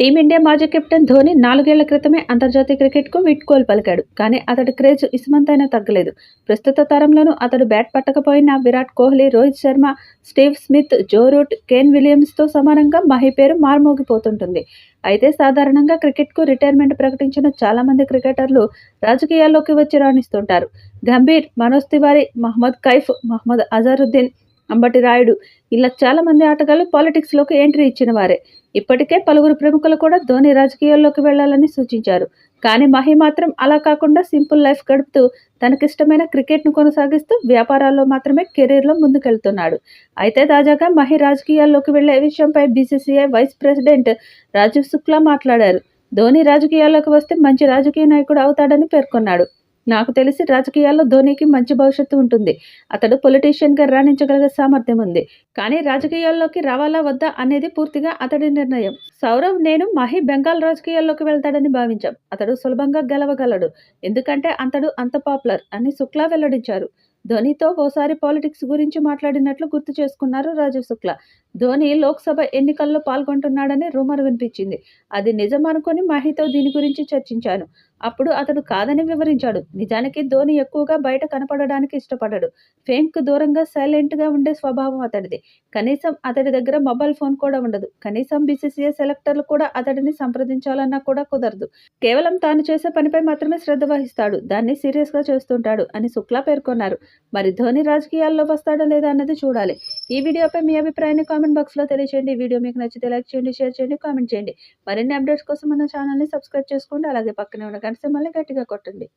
Team India మాజీ captain Dhoni నాలుగేళ్ళ క్రితమే అంతర్జాతీయ క్రికెట్కు వీడ్కోలు పలికాడు. కానీ అతడి క్రేజ్ ఇసుమంతైనా తగ్గలేదు. ప్రస్తుత తరంలోనూ అతడు bat పట్టకపోయినా Virat Kohli Rohit Sharma Steve Smith Joe Root Kane విలియమ్స్తో సమానంగా మహి పేరు మార్మోగిపోతుంటుంది. అయితే సాధారణంగా క్రికెట్కు రిటైర్మెంట్ ప్రకటించిన చాలామంది క్రికెటర్లు రాజకీయాల్లోకి వచ్చి రాణిస్తుంటారు. గంభీర్ మనోజ్ తివారీ మహమ్మద్ కైఫ్ మహమ్మద్ అజరుద్దీన్ అంబటి రాయుడు. ఇలా చాలా మంది ఆటగాళ్ళు పాలిటిక్స్లోకి ఎంట్రీ ఇచ్చిన వారే. ఇప్పటికే పలువురు ప్రముఖులు కూడా ధోని రాజకీయాల్లోకి వెళ్ళాలని సూచించారు. కానీ మహి మాత్రం అలా కాకుండా సింపుల్ లైఫ్ గడుపుతూ తనకిష్టమైన క్రికెట్ను కొనసాగిస్తూ వ్యాపారాల్లో మాత్రమే కెరీర్లో ముందుకెళ్తున్నాడు. అయితే తాజాగా మహి రాజకీయాల్లోకి వెళ్ళే విషయంపై BCCI vice president Rajeev Shukla మాట్లాడారు. ధోని రాజకీయాల్లోకి వస్తే మంచి రాజకీయ నాయకుడు అవుతాడని పేర్కొన్నాడు. నాకు తెలిసి రాజకీయాల్లో ధోనికి మంచి భవిష్యత్తు ఉంటుంది. అతడు పొలిటీషియన్గా రాణించగలిగే సామర్థ్యం ఉంది. కానీ రాజకీయాల్లోకి రావాలా వద్దా అనేది పూర్తిగా అతడి నిర్ణయం. సౌరవ్ నేను మహి బెంగాల్ రాజకీయాల్లోకి వెళ్తాడని భావించాం. అతడు సులభంగా గెలవగలడు. ఎందుకంటే అతడు అంత పాపులర్ అని శుక్లా వెల్లడించారు. ధోనితో ఓసారి పాలిటిక్స్ గురించి మాట్లాడినట్లు గుర్తు చేసుకున్నారు రాజీవ్ శుక్లా. ధోని లోక్సభ ఎన్నికల్లో పాల్గొంటున్నాడని రూమర్ వినిపించింది. అది నిజం అనుకుని మహితో దీని గురించి చర్చించాను. అప్పుడు అతడు కాదని వివరించాడు. నిజానికి ధోని ఎక్కువగా బయట కనపడడానికి ఇష్టపడడు. ఫేమ్కు దూరంగా సైలెంట్గా ఉండే స్వభావం అతడిది. కనీసం అతడి దగ్గర మొబైల్ ఫోన్ కూడా ఉండదు. కనీసం బీసీసీఐ సెలెక్టర్లు కూడా అతడిని సంప్రదించాలన్నా కూడా కుదరదు. కేవలం తాను చేసే పనిపై మాత్రమే శ్రద్ధ వహిస్తాడు. దాన్ని సీరియస్గా చేస్తుంటాడు అని శుక్లా పేర్కొన్నారు. మరి ధోని రాజకీయాల్లో వస్తాడో లేదా అన్నది చూడాలి. ఈ వీడియోపై మీ అభిప్రాయాన్ని కామెంట్ బాక్స్లో తెలియజేయండి వీడియో మీకు నచ్చితే లైక్ చేయండి షేర్ చేయండి కామెంట్ చేయండి. మరిన్ని అప్డేట్స్ కోసం మన ఛానల్ని సబ్స్క్రైబ్ చేసుకోండి. అలాగే పక్కనే ఉన్న గంట మళ్ళీ గట్టిగా కొట్టండి.